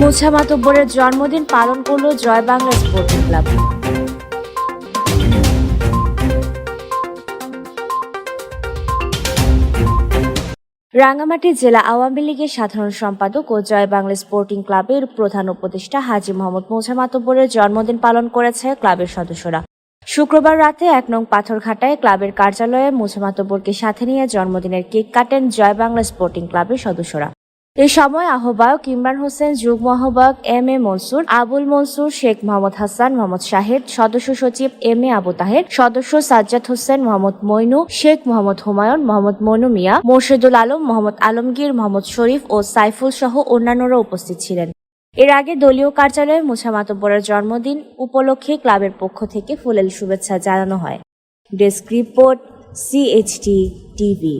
মুছা মাতব্বরের জন্মদিন পালন করল জয় বাংলা স্পোর্টিং ক্লাব রাঙ্গামাটি জেলা আওয়ামী লীগের সাধারণ সম্পাদক ও জয় বাংলা স্পোর্টিং ক্লাবের প্রধান উপদেষ্টা হাজি মোহাম্মদ মোছা মাতব্বরের জন্মদিন পালন করেছে ক্লাবের সদস্যরা। শুক্রবার রাতে এক নং পাথরঘাটায় ক্লাবের কার্যালয়ে মুছা মাতব্বরকে সাথে নিয়ে জন্মদিনের কেক কাটেন জয় বাংলা স্পোর্টিং ক্লাবের সদস্যরা। এ সময় আহ্বায়ক ইমরান হোসেন, যুগ্ম আহ্বায়ক এম এ মনসুর, আবুল মনসুর শেখ মোহাম্মদ হাসান, মোহাম্মদ শাহেদ সদস্য সচিব এম এ আবু তাহের, সদস্য সাজ্জাদ হোসেন, মোহাম্মদ মইনু, শেখ মোহাম্মদ হুমায়ুন, মোহাম্মদ মনু মিয়া, মোর্শেদুল আলম, মোহাম্মদ আলমগীর, মোহাম্মদ শরীফ ও সাইফুল সহ অন্যান্যরা উপস্থিত ছিলেন। এর আগে দলীয় কার্যালয়ে মুছা মাতব্বরের জন্মদিন উপলক্ষে ক্লাবের পক্ষ থেকে ফুলেল শুভেচ্ছা জানানো হয়। Desk report CHT TV.